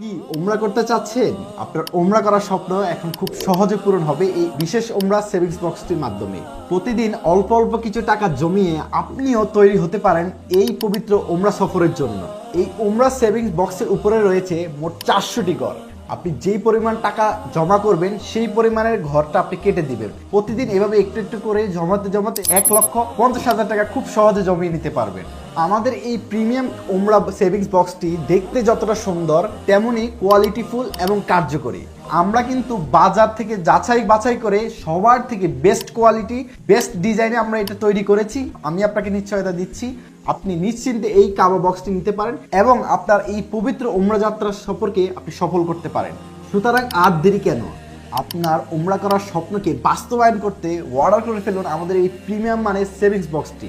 কি ওমরা করতে চাচ্ছেন? আপনার ওমরা করার স্বপ্ন এখন খুব সহজে পূরণ হবে এই বিশেষ ওমরা সেভিংস বক্সটির মাধ্যমে। প্রতিদিন অল্প অল্প কিছু টাকা জমিয়ে আপনিও তৈরি হতে পারেন এই পবিত্র ওমরা সফরের জন্য। এই ওমরা সেভিংস বক্সের উপরে রয়েছে মোট চারশোটি ঘর। আপনি যেই পরিমাণ টাকা জমা করবেন, সেই পরিমাণের ঘরটা আপনি কেটে দিবেন। প্রতিদিন এভাবে একটু একটু করে জমাতে জমাতে এক লক্ষ পঞ্চাশ হাজার টাকা খুব সহজে জমিয়ে নিতে পারবেন। আমাদের এই প্রিমিয়াম ওমরা সেভিংস বক্সটি দেখতে যতটা সুন্দর তেমনি কোয়ালিটিফুল এবং কার্যকরী। আমরা কিন্তু বাজার থেকে যাচাই বাছাই করে সবার থেকে বেস্ট কোয়ালিটি বেস্ট ডিজাইনে আমরা এটা তৈরি করেছি। আমি আপনাকে নিশ্চয়তা দিচ্ছি। আপনি নিশ্চিন্তে এই কাবা বক্সটি নিতে পারেন এবং আপনার এই পবিত্র উমরা যাত্রার সফরকে আপনি সফল করতে পারেন। সুতরাং আর দেরি কেন? আপনার উমরা করার স্বপ্নকে বাস্তবায়ন করতে অর্ডার করে ফেলুন আমাদের এই প্রিমিয়াম মানে সেভিংস বক্সটি